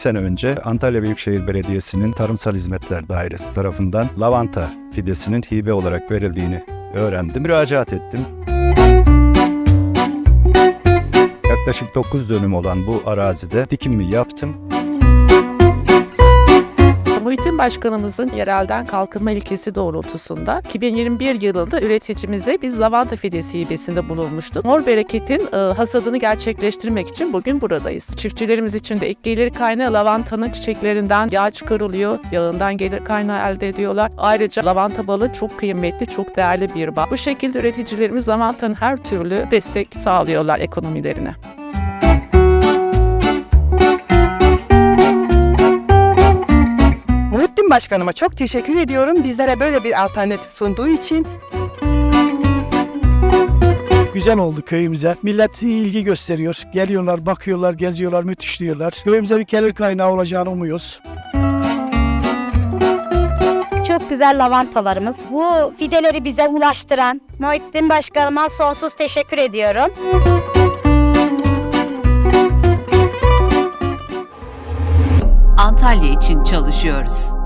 sene önce Antalya Büyükşehir Belediyesi'nin Tarımsal Hizmetler Dairesi tarafından lavanta fidesinin hibe olarak verildiğini öğrendim. Müracaat ettim. Yaklaşık 9 dönüm olan bu arazide dikimimi yaptım. Muhittin Başkanımızın yerelden kalkınma ilkesi doğrultusunda 2021 yılında üreticimize biz lavanta fidesi hibesinde bulunmuştuk. Mor Bereket'in e, hasadını gerçekleştirmek için bugün buradayız. Çiftçilerimiz için de ek gelir kaynağı lavantanın çiçeklerinden yağ çıkarılıyor, yağından gelir kaynağı elde ediyorlar. Ayrıca lavanta balı çok kıymetli, çok değerli bir bağ. Bu şekilde üreticilerimiz lavantanın her türlü destek sağlıyorlar ekonomilerine. Başkanıma çok teşekkür ediyorum. Bizlere böyle bir alternatif sunduğu için. Güzel oldu köyümüze. Millet iyi ilgi gösteriyor. Geliyorlar, bakıyorlar, geziyorlar, müthiş diyorlar. Köyümüze bir gelir kaynağı olacağını umuyoruz. Çok güzel lavantalarımız. Bu fideleri bize ulaştıran Muhittin Başkanıma sonsuz teşekkür ediyorum. Antalya için çalışıyoruz.